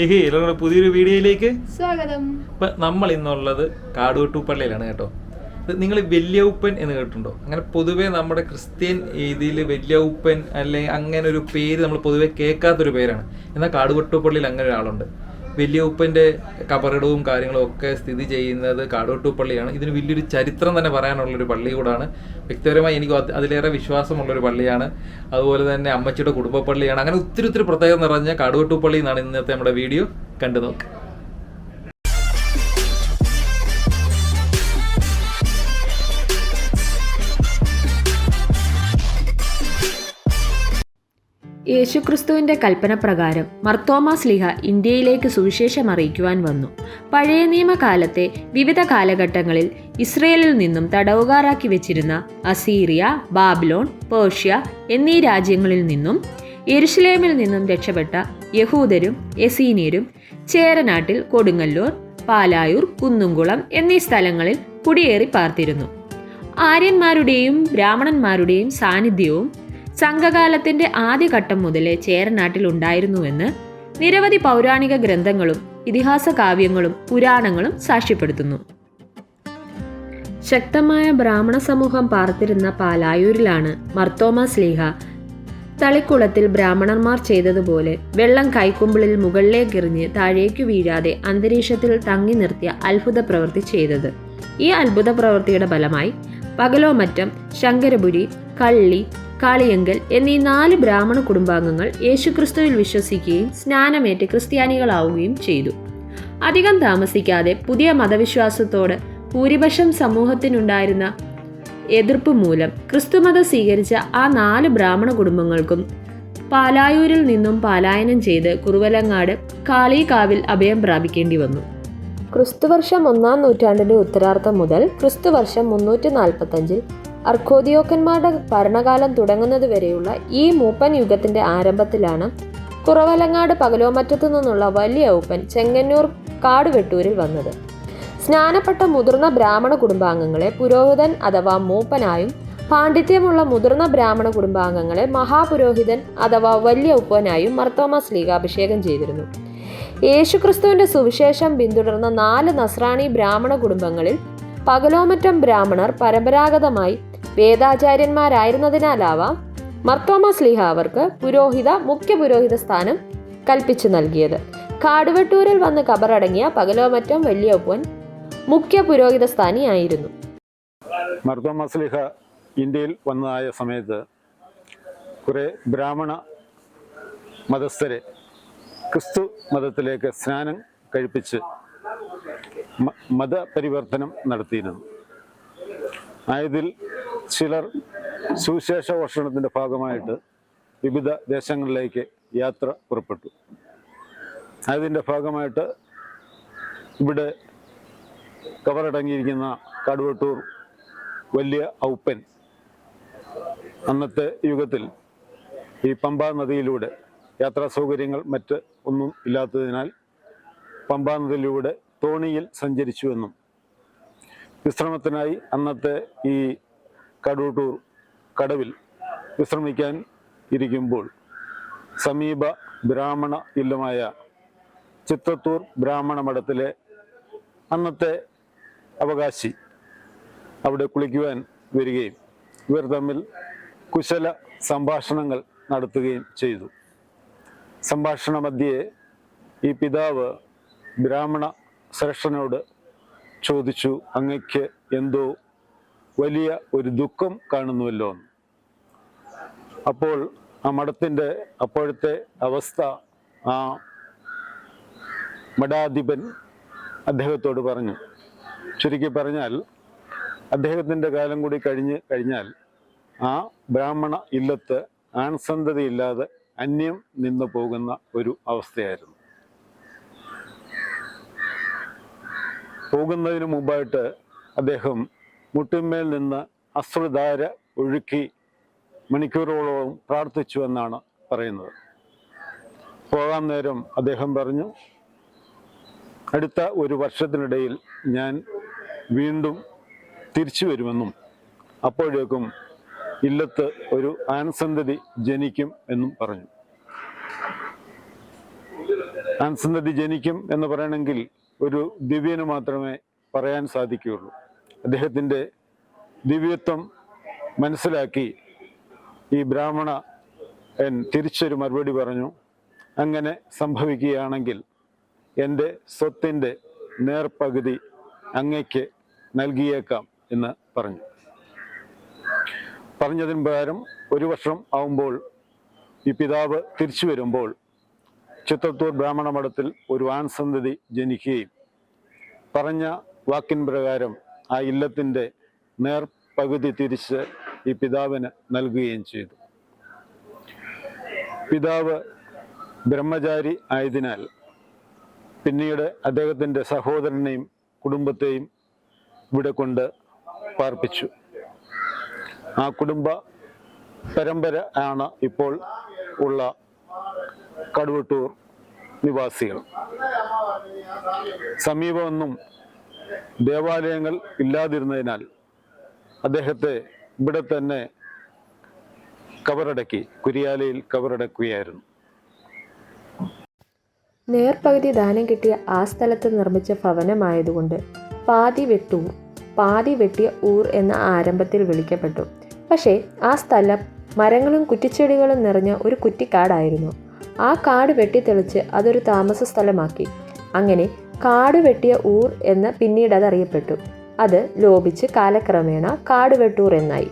എല്ലാവരുടെ പുതിയൊരു വീഡിയോയിലേക്ക് സ്വാഗതം. ഇപ്പൊ നമ്മൾ ഇന്നുള്ളത് കാടുവെട്ടുപള്ളിയിലാണ് കേട്ടോ. നിങ്ങൾ വലിയൗപ്പൻ എന്ന് കേട്ടിട്ടുണ്ടോ? അങ്ങനെ പൊതുവേ നമ്മുടെ ക്രിസ്ത്യൻ രീതിയിൽ വലിയൗപ്പൻ അല്ലെങ്കിൽ അങ്ങനെ ഒരു പേര് നമ്മൾ പൊതുവെ കേൾക്കാത്തൊരു പേരാണ്. എന്നാൽ കാടുവെട്ടുപള്ളിയിൽ അങ്ങനെ ഒരാളുണ്ട്. വലിയൗപ്പന്റെ കബറിടവും കാര്യങ്ങളും ഒക്കെ സ്ഥിതി ചെയ്യുന്നത് കാടുവെട്ടുപള്ളിയാണ് ഇതിന് വലിയൊരു ചരിത്രം തന്നെ പറയാനുള്ളൊരു പള്ളി കൂടാണ്. വ്യക്തിപരമായി എനിക്ക് അത് അതിലേറെ വിശ്വാസമുള്ളൊരു പള്ളിയാണ്. അതുപോലെ തന്നെ അമ്മച്ചിയുടെ കുടുംബ പള്ളിയാണ് അങ്ങനെ ഒത്തിരി ഒത്തിരി പ്രത്യേകത നിറഞ്ഞ കാടുവെട്ടുപള്ളി എന്നാണ് ഇന്നത്തെ നമ്മുടെ വീഡിയോ. കണ്ടു നോക്കുക യേശുക്രിസ്തുവിന്റെ കൽപ്പന പ്രകാരം മർത്തോമാ സ്ലിഹ ഇന്ത്യയിലേക്ക് സുവിശേഷം അറിയിക്കുവാൻ വന്നു. പഴയ നിയമകാലത്തെ വിവിധ കാലഘട്ടങ്ങളിൽ ഇസ്രയേലിൽ നിന്നും തടവുകാരാക്കി വെച്ചിരുന്ന അസീറിയ ബാബിലോൺ പേർഷ്യ എന്നീ രാജ്യങ്ങളിൽ നിന്നും യെരുഷലേമിൽ നിന്നും രക്ഷപ്പെട്ട യഹൂദരും എസീനിയരും ചേരനാട്ടിൽ കൊടുങ്ങല്ലൂർ പാലായൂർ കുന്നുംകുളം എന്നീ സ്ഥലങ്ങളിൽ കുടിയേറി പാർത്തിരുന്നു. ആര്യന്മാരുടെയും ബ്രാഹ്മണന്മാരുടെയും സാന്നിധ്യവും സംഘകാലത്തിന്റെ ആദ്യഘട്ടം മുതലേ ചേരനാട്ടിൽ ഉണ്ടായിരുന്നുവെന്ന് നിരവധി പൗരാണിക ഗ്രന്ഥങ്ങളും ഇതിഹാസ കാവ്യങ്ങളും പുരാണങ്ങളും സാക്ഷ്യപ്പെടുത്തുന്നു. ശക്തമായ ബ്രാഹ്മണ സമൂഹം പാർത്തിരുന്ന പാലായൂരിലാണ് മർത്തോമ സ്ലീഹ തളിക്കുളത്തിൽ ബ്രാഹ്മണന്മാർ ചെയ്തതുപോലെ വെള്ളം കൈക്കുമ്പിളിൽ മുകളിലേക്കെറിഞ്ഞ് താഴേക്കു വീഴാതെ അന്തരീക്ഷത്തിൽ തങ്ങി നിർത്തിയ അത്ഭുത പ്രവൃത്തി ചെയ്തത്. ഈ അത്ഭുത പ്രവൃത്തിയുടെ ഫലമായി പകലോമറ്റം ശങ്കരപുരി കള്ളി കാളിയങ്കൽ എന്നീ നാല് ബ്രാഹ്മണ കുടുംബാംഗങ്ങൾ യേശുക്രിസ്തുവിൽ വിശ്വസിക്കുകയും സ്നാനമേറ്റ് ക്രിസ്ത്യാനികളാവുകയും ചെയ്തു. അധികം താമസിക്കാതെ പുതിയ മതവിശ്വാസത്തോട് ഭൂരിപക്ഷം സമൂഹത്തിനുണ്ടായിരുന്ന എതിർപ്പ് മൂലം ക്രിസ്തുമതം സ്വീകരിച്ച ആ നാല് ബ്രാഹ്മണ കുടുംബങ്ങൾക്കും പാലായൂരിൽ നിന്നും പാലായനം ചെയ്ത് കുറുവലങ്ങാട് കാളികാവിൽ അഭയം പ്രാപിക്കേണ്ടി വന്നു. ക്രിസ്തുവർഷം ഒന്നാം നൂറ്റാണ്ടിന്റെ ഉത്തരാർത്ഥം മുതൽ ക്രിസ്തുവർഷം മുന്നൂറ്റി നാൽപ്പത്തഞ്ചിൽ അർക്കോദിയോക്കന്മാരുടെ ഭരണകാലം തുടങ്ങുന്നത് വരെയുള്ള ഈ മൂപ്പൻ യുഗത്തിന്റെ ആരംഭത്തിലാണ് കുറവലങ്ങാട് പകലോമറ്റത്തു നിന്നുള്ള വലിയ ഊപ്പൻ ചെങ്ങന്നൂർ കാടുവെട്ടൂരിൽ വന്നത്. സ്നാനപ്പെട്ട മുതിർന്ന ബ്രാഹ്മണ കുടുംബാംഗങ്ങളെ പുരോഹിതൻ അഥവാ മൂപ്പനായും പാണ്ഡിത്യമുള്ള മുതിർന്ന ബ്രാഹ്മണ കുടുംബാംഗങ്ങളെ മഹാപുരോഹിതൻ അഥവാ വലിയ ഉപ്പനായും മർത്തോമ സ്ലീകാഭിഷേകം ചെയ്തിരുന്നു. യേശുക്രിസ്തുവിന്റെ സുവിശേഷം പിന്തുടർന്ന നാല് നസ്രാണി ബ്രാഹ്മണ കുടുംബങ്ങളിൽ പകലോമറ്റം ബ്രാഹ്മണർ പരമ്പരാഗതമായി വേദാചാര്യന്മാരായിരുന്നതിനാലാവാം മർത്തോമ സ്ലിഹ അവർക്ക് പുരോഹിത മുഖ്യ പുരോഹിത സ്ഥാനം കൽപ്പിച്ചു നൽകിയത്. കാടുവെട്ടൂരിൽ വന്ന് കബറടങ്ങിയ പകലോമറ്റം വലിയൊപ്പൻ മുഖ്യ പുരോഹിത സ്ഥാനിയായിരുന്നു. മർദ്ദോമസ്ലിഹ ഇന്ത്യയിൽ വന്നതായ സമയത്ത് കുറെ ബ്രാഹ്മണ മതസ്ഥരെ ക്രിസ്തു മതത്തിലേക്ക് സ്നാനം കഴിപ്പിച്ച് മതപരിവർത്തനം നടത്തിയിരുന്നു. ആയതിൽ ചിലർ സുവിശേഷ ഭക്ഷണത്തിന്റെ ഭാഗമായിട്ട് വിവിധ ദേശങ്ങളിലേക്ക് യാത്ര പുറപ്പെട്ടു. അതിന്റെ ഭാഗമായിട്ട് ഇവിടെ കവറടങ്ങിയിരിക്കുന്ന കടുവട്ടൂർ വലിയ ഔപ്പൻ അന്നത്തെ യുഗത്തിൽ ഈ പമ്പാ നദിയിലൂടെ യാത്രാ സൗകര്യങ്ങൾ മറ്റ് ഒന്നും ഇല്ലാത്തതിനാൽ പമ്പാ നദിയിലൂടെ തോണിയിൽ സഞ്ചരിച്ചുവെന്നും വിശ്രമത്തിനായി അന്നത്തെ ഈ കടൂട്ടൂർ കടവിൽ വിശ്രമിക്കാൻ ഇരിക്കുമ്പോൾ സമീപ ബ്രാഹ്മണ ഇല്ലമായ ചിത്രത്തൂർ ബ്രാഹ്മണ മഠത്തിലെ അന്നത്തെ അവകാശി അവിടെ കുളിക്കുവാൻ വരികയും ഇവർ തമ്മിൽ കുശല സംഭാഷണങ്ങൾ നടത്തുകയും ചെയ്തു. സംഭാഷണ മധ്യേ ഈ പിതാവ് ബ്രാഹ്മണ ശ്രേഷ്ഠനോട് ചോദിച്ചു അങ്ങയ്ക്ക് എന്തോ വലിയ ഒരു ദുഃഖം കാണുന്നുവല്ലോ. അപ്പോൾ ആ മഠത്തിന്റെ അപ്പോഴത്തെ അവസ്ഥ ആ മഠാധിപൻ അദ്ദേഹത്തോട് പറഞ്ഞു. ചുരുക്കി പറഞ്ഞാൽ അദ്ദേഹത്തിന്റെ കാലം കൂടി കഴിഞ്ഞ് കഴിഞ്ഞാൽ ആ ബ്രാഹ്മണ ഇല്ലത്ത് ആൺസന്ധതയില്ലാതെ അന്യം നിന്നു പോകുന്ന ഒരു അവസ്ഥയായിരുന്നു. പോകുന്നതിന് മുമ്പായിട്ട് അദ്ദേഹം മുട്ടിന്മേൽ നിന്ന് അശ്രുധാര ഒഴുക്കി മണിക്കൂറുകളോളം പ്രാർത്ഥിച്ചു എന്നാണ് പറയുന്നത്. പോകാൻ നേരം അദ്ദേഹം പറഞ്ഞു അടുത്ത ഒരു വർഷത്തിനിടയിൽ ഞാൻ വീണ്ടും തിരിച്ചു വരുമെന്നും അപ്പോഴേക്കും ഇല്ലത്ത് ഒരു ആൻസന്തതി ജനിക്കും എന്നും പറഞ്ഞു. ആൻസന്തതി ജനിക്കും എന്ന് പറയണമെങ്കിൽ ഒരു ദിവ്യന് മാത്രമേ പറയാൻ സാധിക്കുകയുള്ളൂ. അദ്ദേഹത്തിന്റെ ദിവ്യത്വം മനസ്സിലാക്കി ഈ ബ്രാഹ്മണ തിരിച്ചൊരു മറുപടി പറഞ്ഞു. അങ്ങനെ സംഭവിക്കുകയാണെങ്കിൽ എന്റെ സ്വത്തിന്റെ നേർപകുതി അങ്ങയ്ക്ക് നൽകിയേക്കാം എന്ന് പറഞ്ഞു. പറഞ്ഞതിന് പ്രകാരം ഒരു വർഷം ആവുമ്പോൾ ഈ പിതാവ് തിരിച്ചു വരുമ്പോൾ ചിത്രത്തൂർ ബ്രാഹ്മണ മഠത്തിൽ ഒരു ആൺസന്തതി ജനിക്കുകയും പറഞ്ഞ വാക്കിൻ പ്രകാരം ആ ഇല്ലത്തിന്റെ നേർപകുതി തിരിച്ച് ഈ പിതാവിന് നൽകുകയും ചെയ്തു. പിതാവ് ബ്രഹ്മചാരി ആയതിനാൽ പിന്നീട് അദ്ദേഹത്തിന്റെ സഹോദരനെയും കുടുംബത്തെയും ഇവിടെ കൊണ്ട് പാർപ്പിച്ചു. ആ കുടുംബ പരമ്പര ആണ് ഇപ്പോൾ ഉള്ള കടുവട്ടൂർ നിവാസികൾ. സമീപമൊന്നും ദേവാലയങ്ങൾ ഇല്ലാതിരുന്നതിനാൽ അദ്ദേഹത്തെ ഇവിടെ തന്നെ കവറടക്കി കുരിയാലയിൽ കവറടക്കുകയായിരുന്നു നേർപകുതി ദാനം കിട്ടിയ ആ സ്ഥലത്ത് നിർമ്മിച്ച ഭവനമായതുകൊണ്ട് പാതി വെട്ടൂർ പാതി വെട്ടിയ ഊർ എന്ന ആരംഭത്തിൽ വിളിക്കപ്പെട്ടു. പക്ഷേ ആ സ്ഥലം മരങ്ങളും കുറ്റിച്ചെടികളും നിറഞ്ഞ ഒരു കുറ്റിക്കാടായിരുന്നു. ആ കാട് വെട്ടിത്തെളിച്ച് അതൊരു താമസ സ്ഥലമാക്കി അങ്ങനെ കാട് വെട്ടിയ ഊർ എന്ന് പിന്നീട് അത് അറിയപ്പെട്ടു. അത് ലോപിച്ച് കാലക്രമേണ കാടുവെട്ടൂർ എന്നായി.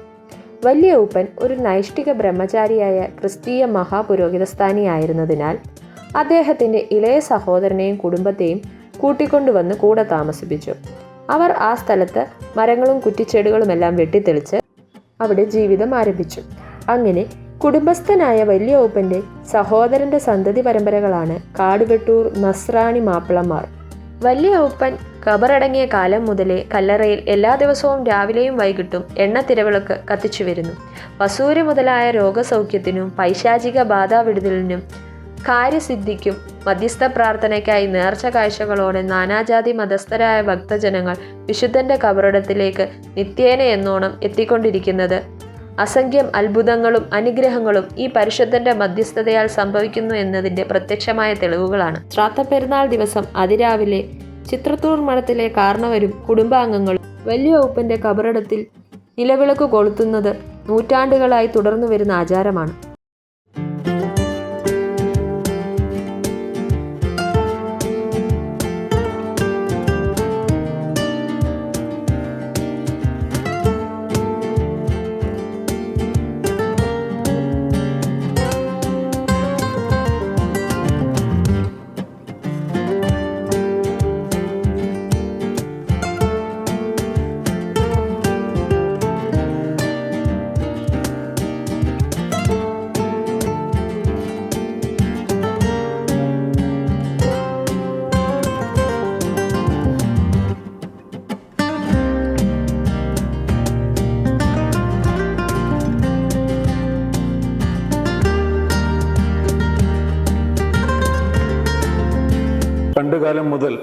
വലിയ ഊപ്പൻ ഒരു നൈഷ്ഠിക ബ്രഹ്മചാരിയായ ക്രിസ്തീയ മഹാപുരോഹിതസ്ഥാനിയായിരുന്നതിനാൽ അദ്ദേഹത്തിന്റെ ഇളയ സഹോദരനെയും കുടുംബത്തെയും കൂട്ടിക്കൊണ്ടുവന്ന് കൂടെ താമസിപ്പിച്ചു. അവർ ആ സ്ഥലത്ത് മരങ്ങളും കുറ്റിച്ചെടികളുമെല്ലാം വെട്ടിത്തെളിച്ച് അവിടെ ജീവിതം ആരംഭിച്ചു. അങ്ങനെ കുടുംബസ്ഥനായ വലിയ ഊപ്പന്റെ സഹോദരന്റെ സന്തതി പരമ്പരകളാണ് കാടുവെട്ടൂർ നസ്രാണി മാപ്പിളമാർ വലിയ ഉപ്പൻ കബറടങ്ങിയ കാലം മുതലേ കല്ലറയിൽ എല്ലാ ദിവസവും രാവിലെയും വൈകിട്ടും എണ്ണ തിരവിളക്ക് കത്തിച്ചു വരുന്നു. വസൂരി മുതലായ രോഗസൗഖ്യത്തിനും പൈശാചിക ബാധാവിടുതലിനും കാര്യസിദ്ധിക്കും മധ്യസ്ഥ പ്രാർത്ഥനയ്ക്കായി നേർച്ച കാഴ്ചകളോടെ നാനാജാതി മതസ്ഥരായ ഭക്തജനങ്ങൾ വിശുദ്ധന്റെ കബറിടത്തിലേക്ക് നിത്യേന എന്നോണം എത്തിക്കൊണ്ടിരിക്കുന്നത് അസംഖ്യം അത്ഭുതങ്ങളും അനുഗ്രഹങ്ങളും ഈ പരിശുദ്ധന്റെ മധ്യസ്ഥതയാൽ സംഭവിക്കുന്നു എന്നതിന്റെ പ്രത്യക്ഷമായ തെളിവുകളാണ്. ശ്രാദ്ധ പെരുന്നാൾ ദിവസം അതിരാവിലെ ചിത്രത്തൂർ മഠത്തിലെ കാരണവരും കുടുംബാംഗങ്ങളും വലിയ ഉപ്പന്റെ കബറിടത്തിൽ നിലവിളക്ക് കൊളുത്തുന്നത് നൂറ്റാണ്ടുകളായി തുടർന്നു വരുന്ന ആചാരമാണ്. പണ്ടുകാലം മുതൽ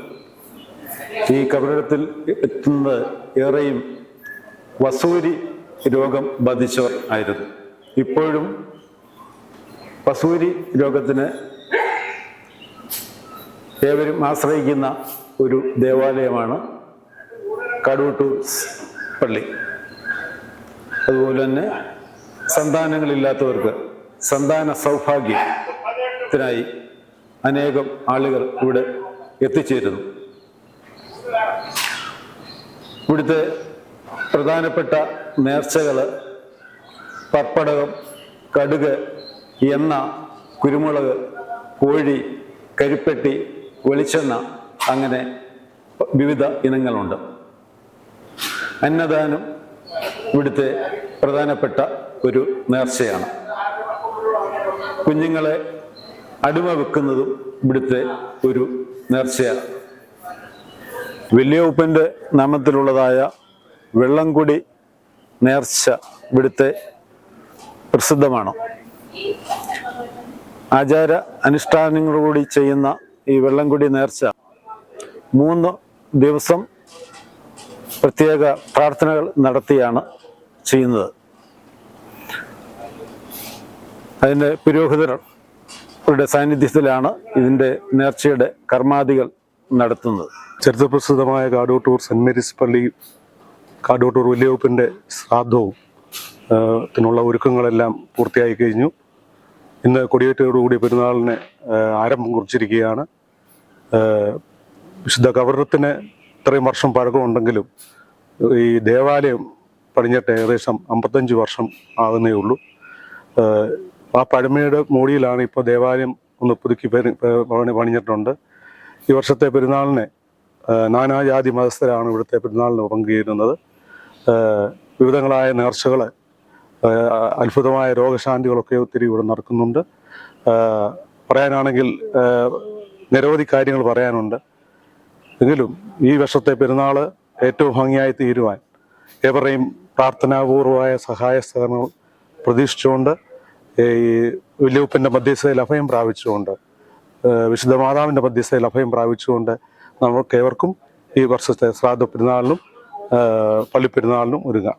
ഈ കബറിടത്തിൽ എത്തുന്നത് ഏറെയും വസൂരി രോഗം ബാധിച്ചവർ ആയിരുന്നു. ഇപ്പോഴും വസൂരി രോഗത്തിന് ഏവരും ആശ്രയിക്കുന്ന ഒരു ദേവാലയമാണ് കടുവട്ടൂർ പള്ളി. അതുപോലെ തന്നെ സന്താനങ്ങളില്ലാത്തവർക്ക് സന്താന സൗഭാഗ്യത്തിനായി അനേകം ആളുകൾ ഇവിടെ എത്തിച്ചേരുന്നു. ഇവിടുത്തെ പ്രധാനപ്പെട്ട നേർച്ചകൾ പപ്പടകം കടുക് എണ്ണ കുരുമുളക് കോഴി കരിപ്പെട്ടി വെളിച്ചെണ്ണ അങ്ങനെ വിവിധ ഇനങ്ങളുണ്ട്. അന്നദാനം ഇവിടുത്തെ പ്രധാനപ്പെട്ട ഒരു നേർച്ചയാണ്. കുഞ്ഞുങ്ങളെ അടിമ വെക്കുന്നതും ഇവിടുത്തെ ഒരു നേർച്ചയാണ് വലിയ ഉപ്പന്റെ നാമത്തിലുള്ളതായ വെള്ളംകുടി നേർച്ച ഇവിടുത്തെ പ്രസിദ്ധമാണ്. ആചാര അനുഷ്ഠാനങ്ങളോടുകൂടി ചെയ്യുന്ന ഈ വെള്ളംകുടി നേർച്ച മൂന്ന് ദിവസം പ്രത്യേക പ്രാർത്ഥനകൾ നടത്തിയാണ് ചെയ്യുന്നത്. അതിന്റെ പുരോഹിതർ യുടെ സാന്നിധ്യത്തിലാണ് ഇതിന്റെ നേർച്ചയുടെ കർമാദികൾ നടത്തുന്നത്. ചരിത്രപ്രസിദ്ധമായ കാടോട്ടൂർ സെന്റ് മേരീസ് പള്ളി കാടോട്ടൂർ വലിയവപ്പിന്റെ ശ്രാദ്ധവും ത്തിനുള്ള ഒരുക്കങ്ങളെല്ലാം പൂർത്തിയായി കഴിഞ്ഞു. ഇന്ന് കൊടിയേറ്റോടുകൂടി പെരുന്നാളിനെ ആരംഭം കുറിച്ചിരിക്കുകയാണ്. വിശുദ്ധ കവറത്തിന് ഇത്രയും വർഷം പഴക്കമുണ്ടെങ്കിലും ഈ ദേവാലയം പണിഞ്ഞിട്ട് ഏകദേശം അമ്പത്തഞ്ച് വർഷം ആകുന്നേ ഉള്ളൂ. ആ, പഴമയുടെ മോടിയിലാണ് ഇപ്പോൾ ദേവാലയം ഒന്ന് പുതുക്കി പണി- പണി- പണിഞ്ഞിട്ടുണ്ട്. ഈ വർഷത്തെ പെരുന്നാളിനെ നാനാജാതി മതസ്ഥരാണ് ഇവിടുത്തെ പെരുന്നാളിന് പങ്കുചേരുന്നത് വിവിധങ്ങളായ നേർച്ചകൾ അത്ഭുതമായ രോഗശാന്തികളൊക്കെ ഒത്തിരി ഇവിടെ നടക്കുന്നുണ്ട്. പറയാനാണെങ്കിൽ നിരവധി കാര്യങ്ങൾ പറയാനുണ്ട്. എങ്കിലും ഈ വർഷത്തെ പെരുന്നാൾ ഏറ്റവും ഭംഗിയായി തീരുവാൻ ഏവരെയും പ്രാർത്ഥനാപൂർവമായ സഹായ സഹകരണങ്ങൾ പ്രതീക്ഷിച്ചുകൊണ്ട് ഈ വലിയപ്പന്റെ മധ്യസ്ഥയിൽ അഭയം പ്രാപിച്ചുകൊണ്ട് വിശുദ്ധ മാതാവിന്റെ മധ്യസ്ഥയിൽ അഭയം പ്രാപിച്ചുകൊണ്ട് നമുക്ക് ഏവർക്കും ഈ വർഷത്തെ ശ്രാദ്ധ പെരുന്നാളിനും പള്ളിപ്പെരുന്നാളിനും ഒരുങ്ങാം.